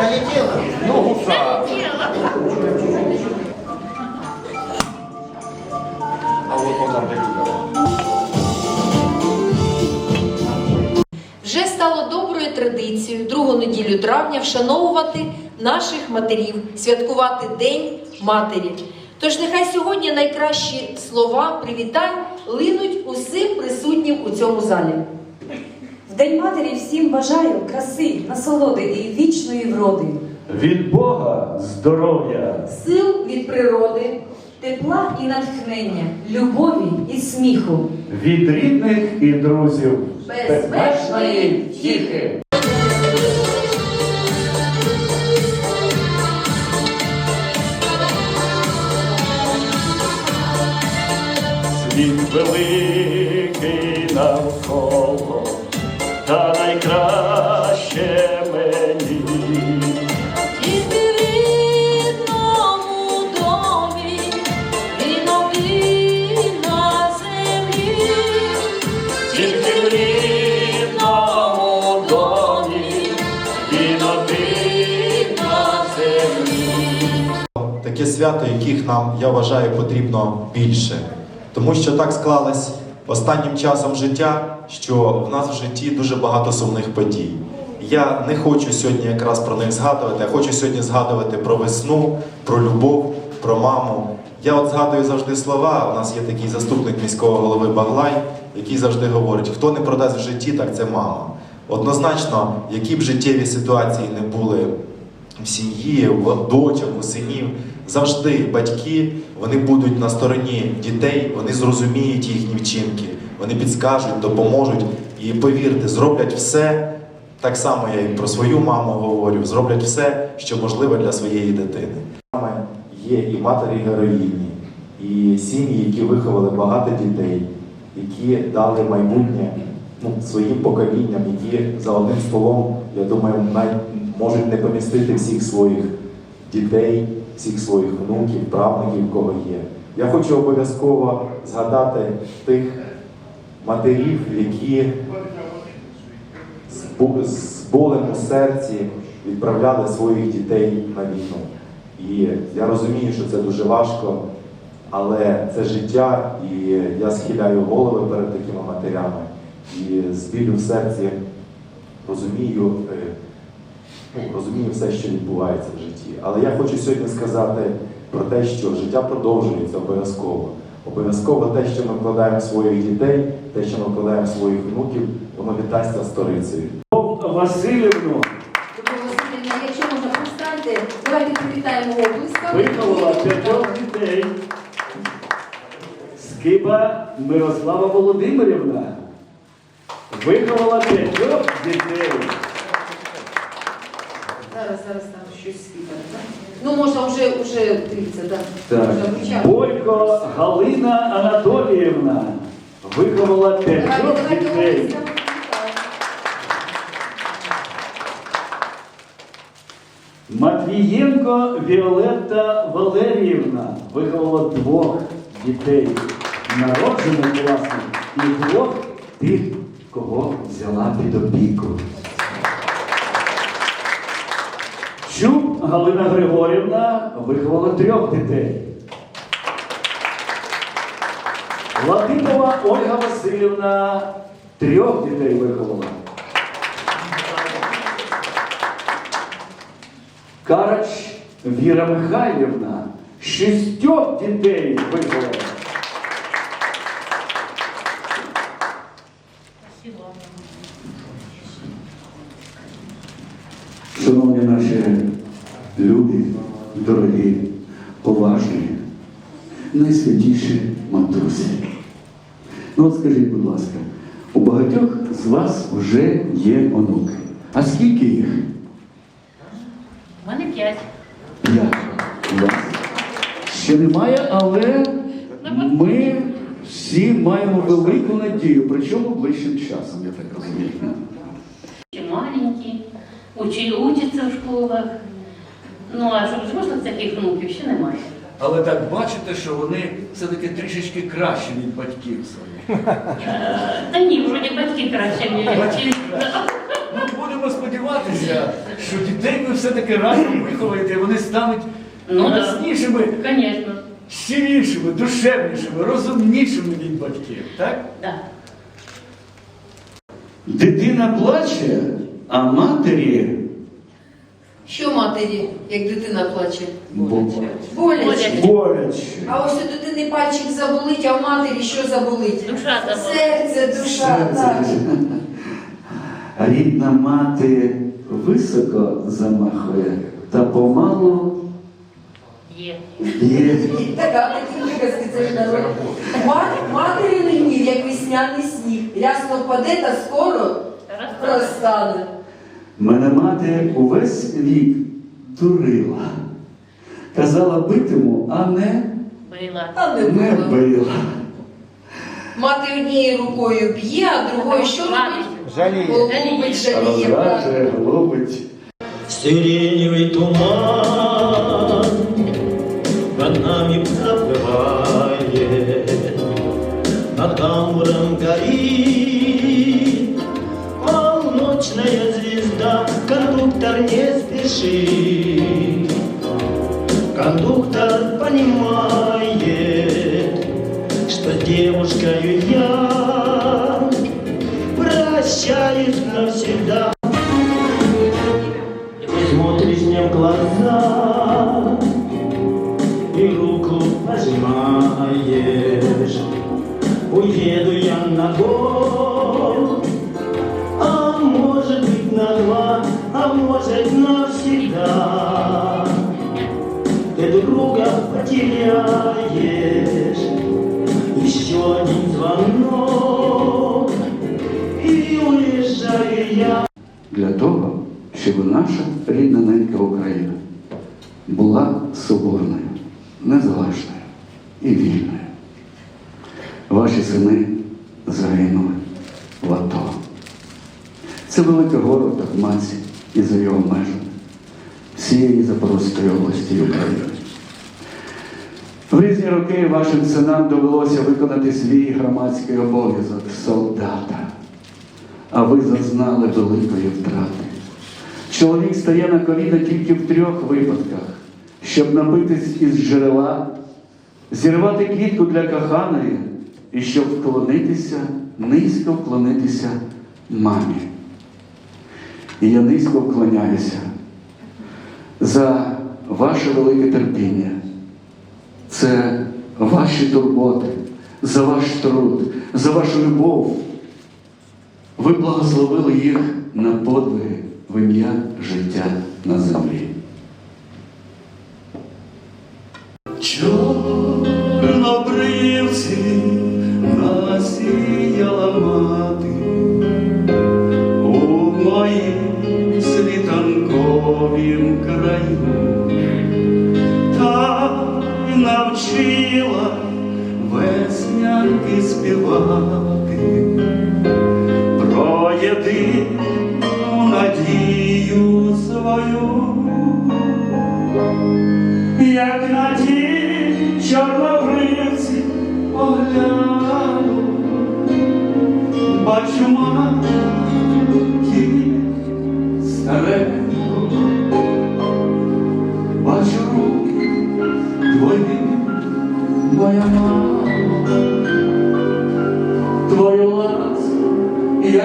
Долетела? Ну, гуса. А вот он там. Вже стало доброю традицією другу неділю травня вшановувати наших матерів, святкувати День Матері. Тож нехай сьогодні найкращі слова привітань линуть усім присутнім у цьому залі. День матері всім бажаю краси, насолоди і вічної вроди. Від Бога здоров'я, Сил від природи, Тепла і натхнення, любові і сміху. від рідних і друзів, Безмежної втіхи. Світ великий навколо, та найкраще мені. Тільки в рідному домі, на землі. Тільки в рідному домі один на землі. таке свято, яких нам, я вважаю, потрібно більше. Тому що так склалось останнім часом життя, що в нас в житті дуже багато сумних подій. Я не хочу сьогодні якраз про них згадувати, а хочу сьогодні згадувати про весну, про любов, про маму. Я от згадую завжди слова. У нас є такий заступник міського голови Баглай, який завжди говорить: хто не продасть в житті, так це мама. Однозначно, які б життєві ситуації не були в сім'ї, в дочок, у синів. Завжди батьки вони будуть на стороні дітей, вони зрозуміють їхні вчинки, вони підскажуть, допоможуть і повірте, зроблять все. Так само я і про свою маму говорю, зроблять все, що можливо для своєї дитини. Саме є і матері героїні, і сім'ї, які виховали багато дітей, які дали майбутнє ну, своїм поколінням, які за одним столом, я думаю, навіть можуть не помістити всіх своїх дітей, всіх своїх внуків, правнуків, кого є. Я хочу обов'язково згадати тих матерів, які з болем у серці відправляли своїх дітей на війну. І я розумію, що це дуже важко, але це життя, і я схиляю голови перед такими матерями. І з білю в серці розумію, е, ну, розумію все, що відбувається в житті. Але я хочу сьогодні сказати про те, що життя продовжується обов'язково. Обов'язково те, що ми вкладаємо в своїх дітей, те, що ми вкладаємо в своїх внуків, воно віддасться сторицею. Васильівну якщо можна повстаньте, давайте привітаємо облисками. виховала п'ятьох дітей. Скиба Мирослава Володимирівна виховала п'ятьох дітей. Зараз, зараз там щось скидає, так? Ну, можна вже, вже дивіться, так. Так. Вже. Бойко Галина Анатоліївна виховала п'ятьох давайте дітей. Матвієнко Віолетта Валеріївна виховала двох дітей, народжених власне, і двох тих, кого взяла під опіку. Чуб Галина Григорівна виховала трьох дітей. Латипова Ольга Васильівна трьох дітей виховала. Карач Віра Михайлівна шістьох дітей виховала. Ну от скажіть, будь ласка, у багатьох з вас вже є онуки. А скільки їх? У мене п'ять. П'ять. У вас ще немає, але ми всі маємо велику надію, причому ближчим часом, я так розумію. Маленькі, учі, учаться в школах. Ну, а щоб зрослих таких внуків ще немає. Але так бачите, що вони все-таки трішечки кращі від батьків своїх. Та ні, вроді батьки краще Батьки вміють. краще. Ну, будемо сподіватися. що дітей ви все-таки разом виховаєте, і вони стануть Ну, да. яснішими, щирішими, душевнішими, розумнішими від батьків. Так? да. Дитина плаче, а матері Що матері, як дитина плаче? боляче. Боляче. боляче. А ось у дитини пальчик заболить, а в матері що заболить? Душа заболить. Серце, душа, так. Рідна мати високо замахує, та помалу Є. є. Така народ. Мат- Матері гнів, як весняний сніг. Рясно впаде та скоро розтане. Мене мати увесь вік дурила. Казала битиму, а не, Била. А не не била. Мати однією рукою б'є, а другою що робить? Жаліє. Голубить, жаліє. правда. Розваже, глобить. Сиреневый туман над нами проплывает, над тамбуром горит полночная звезда. Кондуктор не спешит, кондуктор понимает, что с девушкой я прощаюсь навсегда. Потеряешь, еще один звонок, и уезжаю я. Для того, щоб наша рідна ненька Україна була соборною, незалежною і вільною. Ваші сини загинули в АТО. Це велике горе та маці і за його межами всієї Запорозької області України. В різні роки вашим синам довелося виконати свій громадський обов'язок солдата, а ви зазнали великої втрати. Чоловік стає на коліна тільки в трьох випадках, щоб напитись із джерела, зірвати квітку для коханої і щоб вклонитися, низько вклонитися мамі. І я низько вклоняюся за ваше велике терпіння. Це ваші турботи, за ваш труд, за вашу любов. Ви благословили їх на подвиги в ім'я життя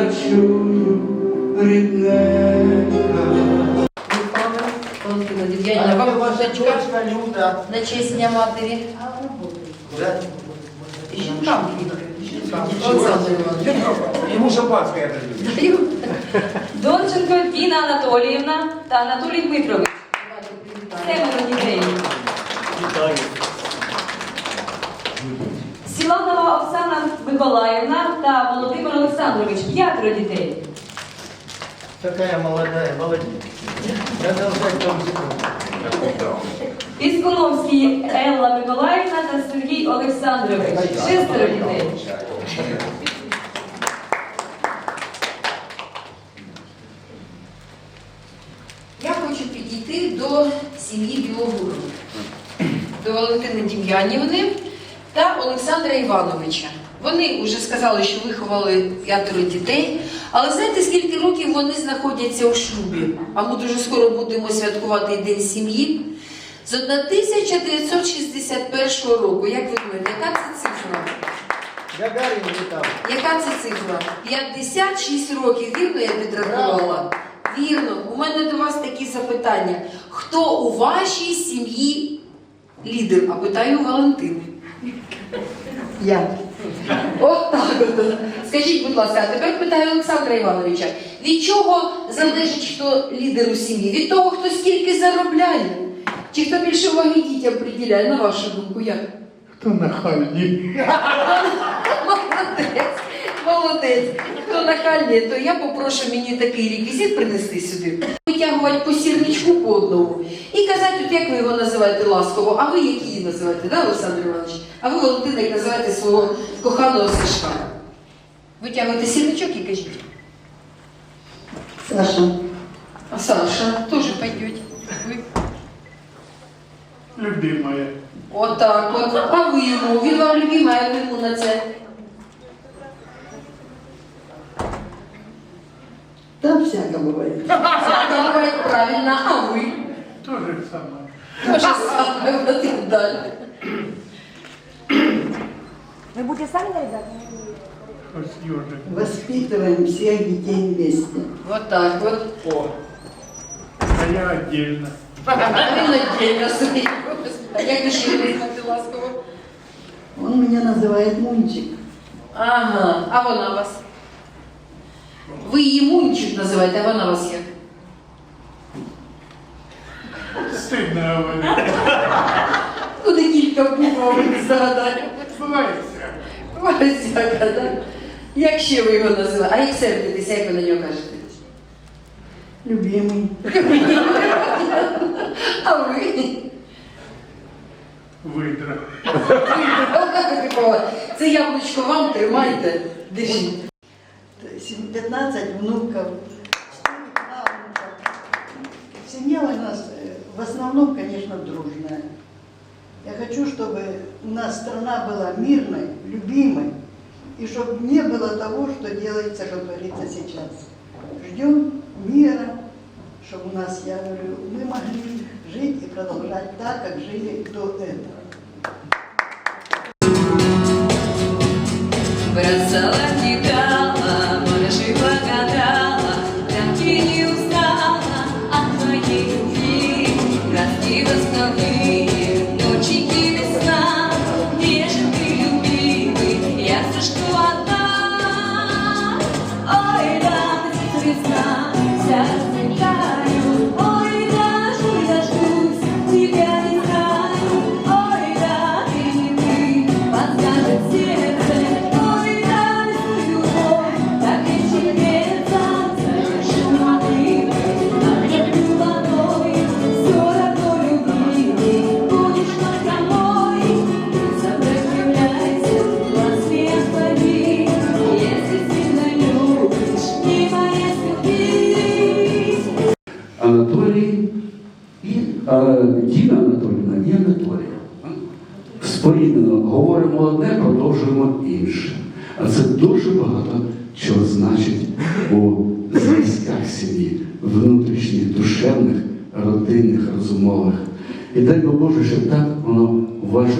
я чую рідненька. На честь Дня матері. Жінкам Жінкам. Йому шампанське я даю. Донченко Діна Анатоліївна та Анатолій Дмитрович. Дітей. Сіланова Оксана Миколаївна та Володимир Олександрович. П'ятеро дітей. Такая молодая, молодец. Продолжай там Піскуновський Елла Миколаївна та Сергій Олександрович. Шестеро дітей. Я хочу підійти до сім'ї Білогуру, до Валентини Дім'янівни та Олександра Івановича. Вони вже сказали, що виховали п'ятеро дітей, Але знаєте, скільки років вони знаходяться у шлюбі? А ми дуже скоро будемо святкувати День сім'ї. З 1961 року. Як ви думаєте, яка це цифра? Гагарин літав. Яка це цифра? 56 років, вірно я підрахувала? Вірно. У мене до вас такі запитання. Хто у вашій сім'ї лідер? А питаю Валентини. Я. От так от. Скажіть, будь ласка, а тепер питаю Олександра Івановича. Від чого залежить хто лідер у сім'ї? Від того, хто скільки заробляє? Чи хто більше уваги дітям приділяє, на вашу думку, як? Хто нахальний? Молодець, молодець. Хто нахальний, то я попрошу мені такий реквізит принести сюди. Витягувати по сірничку по одному. І казати, от як ви його називаєте ласково, а ви як її називаєте, да, Олександр Іванович? А ви, Валентина, як називаєте свого коханого Сашка. Витягуєте сірничок і кажіть. Саша. А Саша теж пойдет. Ви? Любимая. Отак от. А ви йому, він вам любимий, а ви йому на це. Там всяко бывает. Всяко буває правильно, а ви? То же саме. То же саме, от і далі. Вы будете сами нарезать? Ось йожик. Воспитываем всех детей вместе. Вот так вот. О. А я отдельно. А він отдельно собі. А як ви ще його звати ласково? Он меня называет Мунчик. Ага, а вона вас? Ви її Мунчик називаєте, а вона вас як? Стидно говорити. Ну, декілька букв ви згадали. Бувається. Ось яка, да? Як ще ви його називаєте? А як сердитеся, як ви на нього кажете? Любимый. А ви? Видра. Це яблучко вам тримайте. Держіть. 15 внуков, 4 правнуков. Семья у нас э, в основном, конечно, дружная. Я хочу, чтобы у нас страна была мирной, любимой, и чтобы не было того, что делается, как говорится, сейчас. Ждем мира, чтобы у нас, я говорю, мы могли жить и продолжать так, как жили до этого.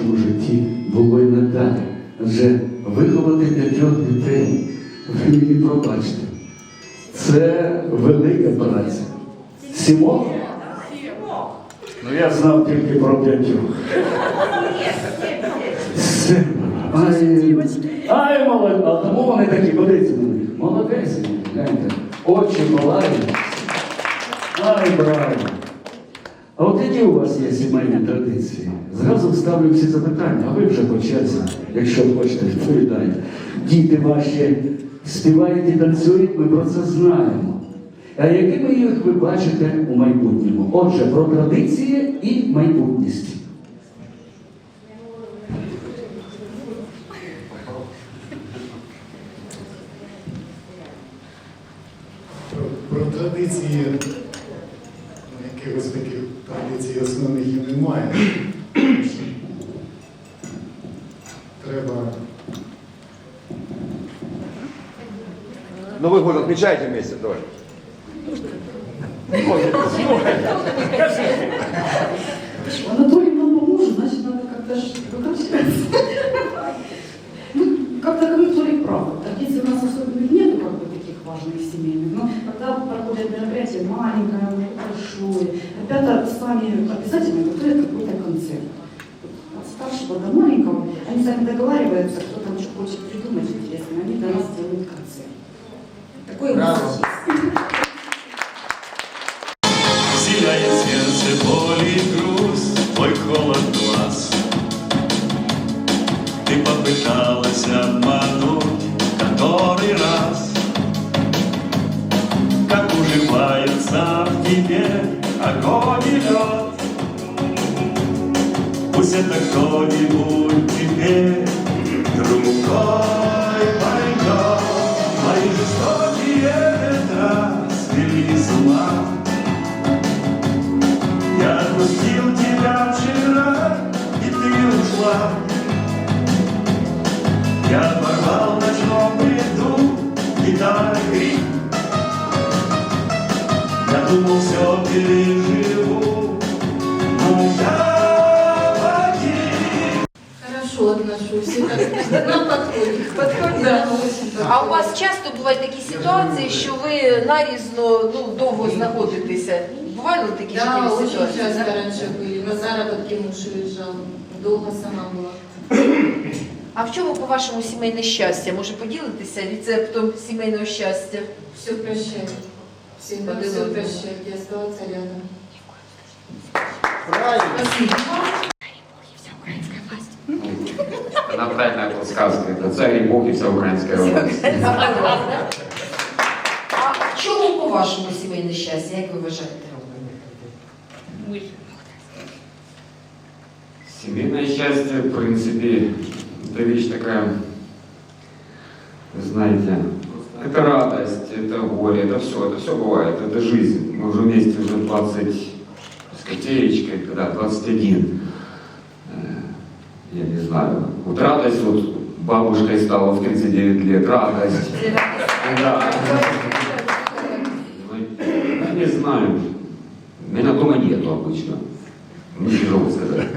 Вашому житті було і надалі. Адже виховати п'ятьох дітей, ви мені пробачте, це велика праця. Сімох? Ну я знав тільки про п'ятьох. Ай, ай, молодець. А тому вони такі, подивіться на них. Молодець, гляньте. Очі палають. Ай, браво. А от які у вас є сімейні традиції? Зразу ставлю всі запитання, а ви вже по черзі, якщо хочете, відповідайте. Діти ваші співають і танцюють, ми про це знаємо. А якими їх ви бачите у майбутньому? Отже, про традиції і майбутність. Про традиції, Год отмечайте вместе, давай. Анатолий нам поможет, значит, надо как-то выкручиваться. Ну, как-то Анатолий прав. Традиций у нас особенных нету, как бы, таких важных семейных. Но когда проходят мероприятия маленькое, большое, ребята сами обязательно готовят какой-то концерт. От старшего до маленького они сами договариваются, кто там что хочет придумать интересно, они для нас делают ситуації, що ви нарізно ну, довго знаходитеся? Бували такі Да, життєві очень ситуації? часто да? раньше были. На заработки муж уезжал. Долго сама была. А в чому, по-вашому, сімейне щастя? Може поділитися рецептом сімейного щастя? Все прощаю. Всегда Один все одному. прощать и оставаться рядом. Она правильная подсказка. Это царь и бог и вся украинская власть. В чому, по-вашому, сімейне щастя? Як ви вважаєте? Семейное счастье, в принципе, это вещь такая, знаете, это радость, это горе, это все, это все бывает, это жизнь. Мы уже вместе уже 20 с копеечкой, когда 21. Э, Я не знаю. Вот радость, вот бабушкой стала в 39 лет, радость. Да. Знаю. Меня дома нету обычно. Не тяжело сказать.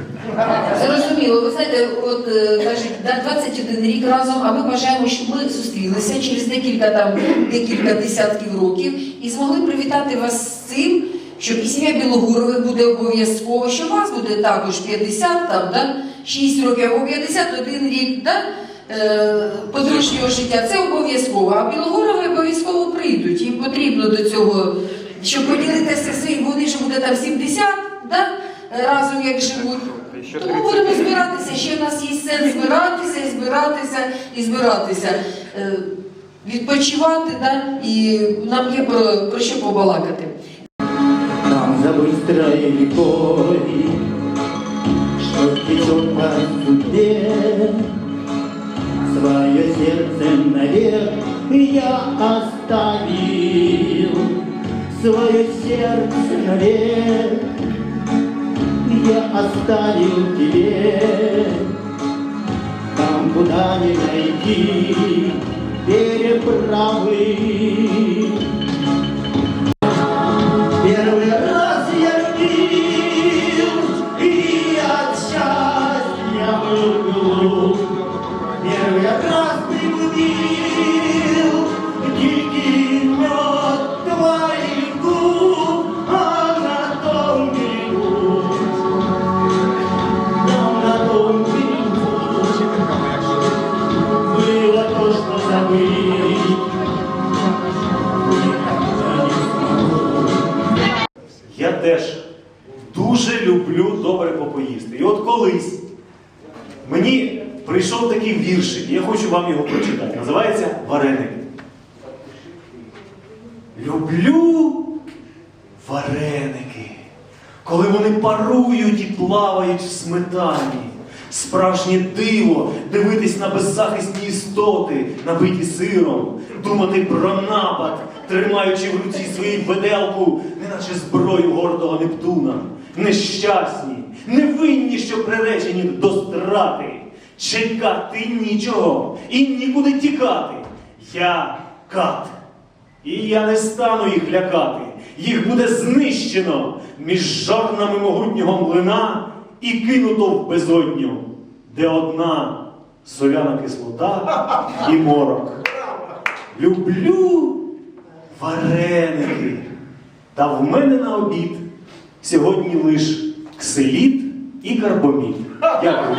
Зрозуміло, ви знаєте, от е, кажуть, да, 21 рік разом, а ми бажаємо, щоб ми зустрілися через декілька там декілька десятків років і змогли привітати вас з цим, щоб і сім'я Білогурових буде обов'язково, що у вас буде також 50, там, да, 6 років або 51 рік, да, е, подружнього життя. Це обов'язково. А Білогурови обов'язково прийдуть. Їм потрібно до цього, щоб поділитися своїм, вони ж буде там 70, да, разом як живуть. Тому будемо збиратися. Ще в нас є сенс збиратися, і збиратися, і збиратися. Е, Відпочивати, да? і нам є про, про що побалакати. Там за быстрой рекой, что течет по судьбе, свое сердце навек я оставил, свое сердце навек я оставил тебе, там куда не найти переправы. Справжнє диво дивитись на беззахисні істоти, набиті сиром, думати про напад, тримаючи в руці свою беделку, неначе зброю гордого Нептуна, нещасні, невинні, що приречені до страти, чекати нічого і нікуди тікати. Я кат. І я не стану їх лякати. Їх буде знищено між жорнами могутнього млина і кинуто в безодню, де одна соляна кислота і морок. Люблю вареники. Та в мене на обід сьогодні лиш ксиліт і карбомід. Дякую.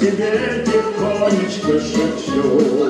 тебе тихонечко шепчу.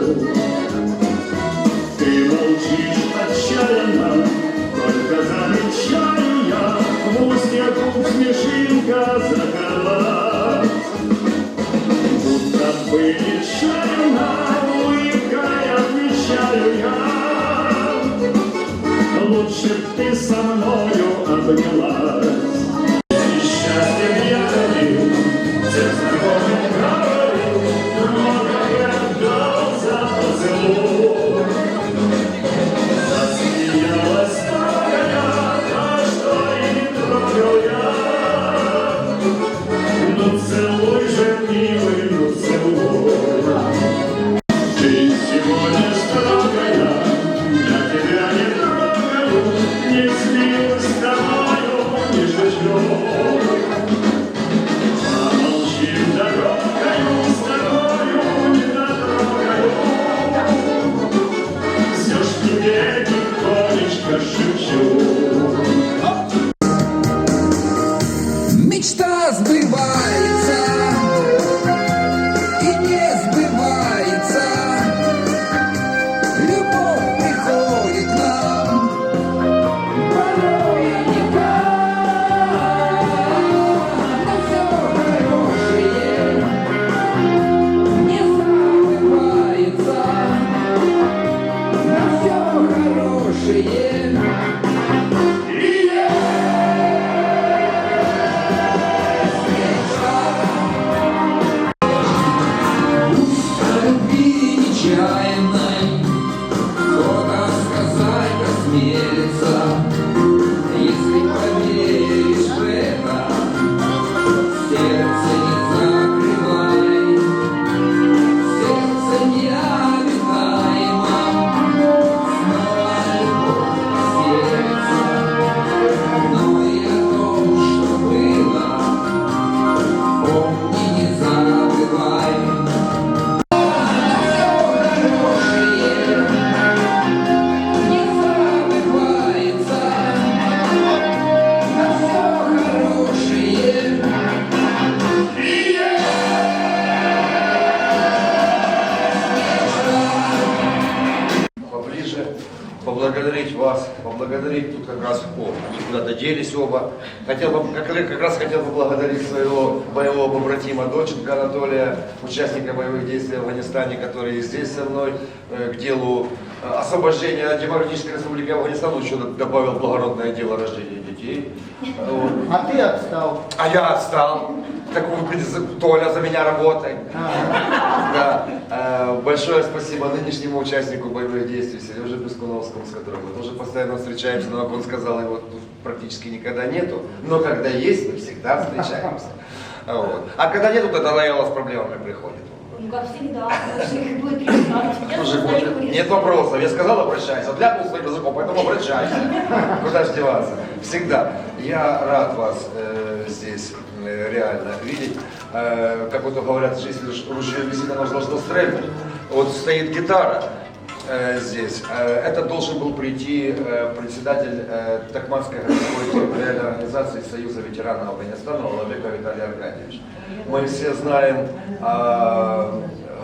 Куда-то делись оба. Хотел бы, как, как раз хотел поблагодарить своего боевого побратима Доченко Анатолия, участника боевых действий в Афганистане, который и здесь со мной э, к делу э, освобождения Демократической Республики Афганистан еще добавил благородное дело рождения детей. Вот. А ты отстал. А я отстал. Так Толя, за меня работай. Да. Э, Большое спасибо нынешнему участнику боевых действий Сереже Пескуновскому, с которым мы тоже постоянно встречаемся, но, как он сказал, его практически никогда нету. Но когда есть, мы всегда встречаемся. Вот. А когда нету, тогда Лайола с проблемами приходит. Ну, как всегда, их будет как Нет вопросов. Я сказал обращайся, ляпнул своим языком, поэтому обращайся. Куда же деваться? Всегда. Я рад вас э, здесь э, реально видеть. Э, как вот говорят, что если ружье висит, оно должно стрельнуть. Вот стоит гитара здесь. Э, это должен был прийти э, председатель э, Токмакской городской территориальной организации Союза ветеранов Афганистана Владыка Виталий Аркадьевич. Мы все знаем о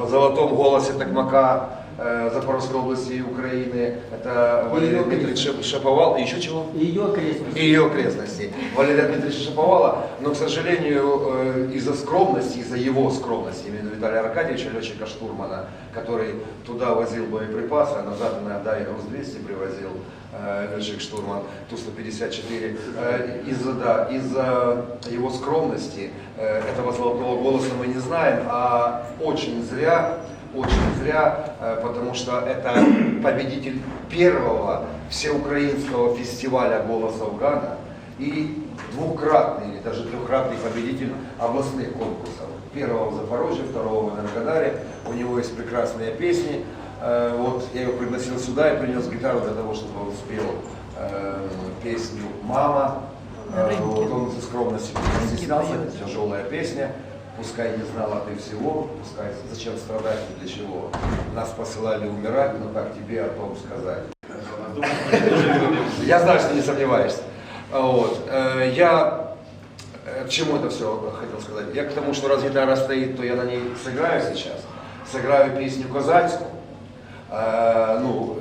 золотом голосе Токмака э, Запорожской области и Украины. Это Валерий Дмитриевич Шаповал. И еще чего? Ее окрестности. И ее окрестности. Валерия Дмитриевича Шаповала. Но, к сожалению, э, из-за скромности, из-за его скромности, именно Виталия Аркадьевича, летчика-штурмана, который туда возил боеприпасы, а назад иногда и груз-200 привозил, э, летчик-штурман Ту-154. Э, Из-за да, из-за его скромности э, этого золотого голоса мы не знаем, а очень зря, очень зря, э, потому что это победитель первого всеукраинского фестиваля «Голос Афгана» и двукратный или даже трехкратный победитель областных конкурсов. Первого в Запорожье, второго в Энергодаре. У него есть прекрасные песни. Э, Вот я его пригласил сюда и принес гитару для того, чтобы он спел э, песню «Мама». Вот он за скромности не стеснялся, это тяжелая песня. Пускай не знала ты всего, пускай зачем страдать и для чего. Нас посылали умирать, но как тебе о том сказать? Я знаю, что не сомневаешься. Вот. Э, Я э, к чему это все хотел сказать? Я к тому, что раз гитара стоит, то я на ней сыграю сейчас. Сыграю песню казацкую. Э, Ну,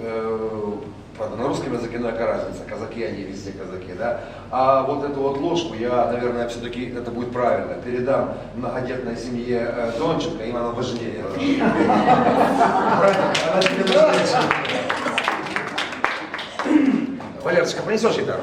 правда, на русском языке, ну, какая разница, казаки, они везде казаки, да. А вот эту вот ложку я, наверное, все-таки, это будет правильно, передам многодетной семье э, Донченко, им она важнее. Валерочка, принесешь гитару?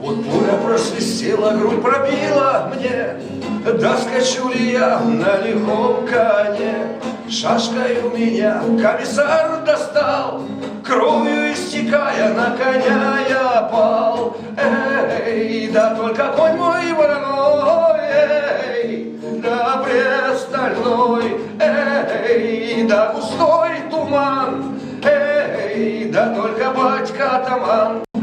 Вот пуля просвистела, грудь пробила мне, Да скачу ли я на лихом коне? Шашкой у меня комиссар достал, Кровью истекая на коня я пал. Эй, да только конь мой вороной, эй, да престольной, эй, да густой туман, эй, да только батька атаман.